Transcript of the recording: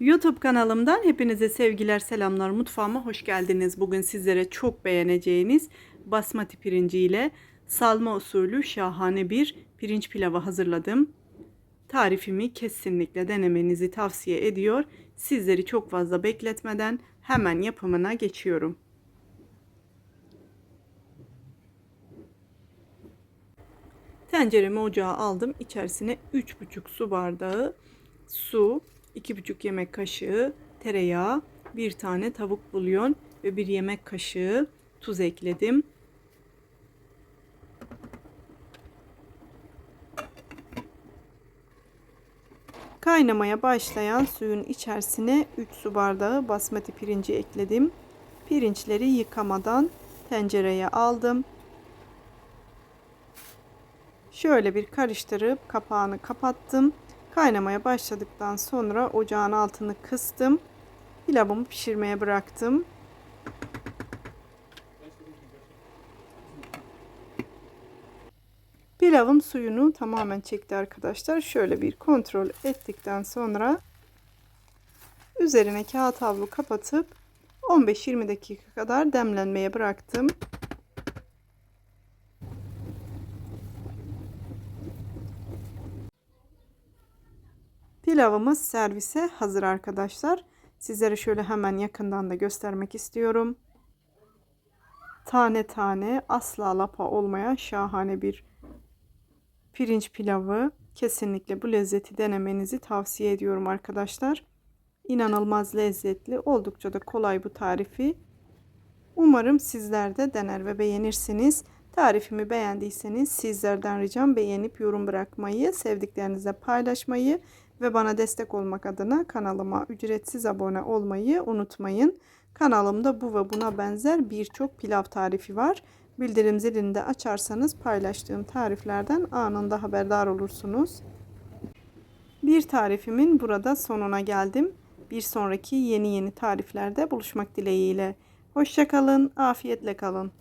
YouTube kanalımdan hepinize sevgiler, selamlar. Mutfağıma hoş geldiniz. Bugün sizlere çok beğeneceğiniz basmati pirinci ile salma usulü şahane bir pirinç pilavı hazırladım. Tarifimi kesinlikle denemenizi tavsiye ediyor. Sizleri çok fazla bekletmeden hemen yapımına geçiyorum. Tenceremi ocağa aldım. İçerisine 3,5 su bardağı su, 2,5 yemek kaşığı tereyağı, bir tane tavuk bulyon ve bir yemek kaşığı tuz ekledim. Kaynamaya başlayan suyun içerisine 3 su bardağı basmati pirinci ekledim. Pirinçleri yıkamadan tencereye aldım. Şöyle bir karıştırıp kapağını kapattım. Kaynamaya başladıktan sonra ocağın altını kıstım. Pilavımı pişirmeye bıraktım. Pilavım suyunu tamamen çekti arkadaşlar. Şöyle bir kontrol ettikten sonra üzerine kağıt havlu kapatıp 15-20 dakika kadar demlenmeye bıraktım. Pilavımız servise hazır arkadaşlar. Sizlere şöyle hemen yakından da göstermek istiyorum. Tane tane asla lapa olmayan şahane bir pirinç pilavı. Kesinlikle bu lezzeti denemenizi tavsiye ediyorum arkadaşlar. İnanılmaz lezzetli, oldukça da kolay bu tarifi. Umarım sizler de dener ve beğenirsiniz. Tarifimi beğendiyseniz sizlerden ricam beğenip yorum bırakmayı, sevdiklerinizle paylaşmayı ve bana destek olmak adına kanalıma ücretsiz abone olmayı unutmayın. Kanalımda bu ve buna benzer birçok pilav tarifi var. Bildirim zilini de açarsanız paylaştığım tariflerden anında haberdar olursunuz. Bir tarifimin burada sonuna geldim. Bir sonraki yeni yeni tariflerde buluşmak dileğiyle. Hoşçakalın, afiyetle kalın.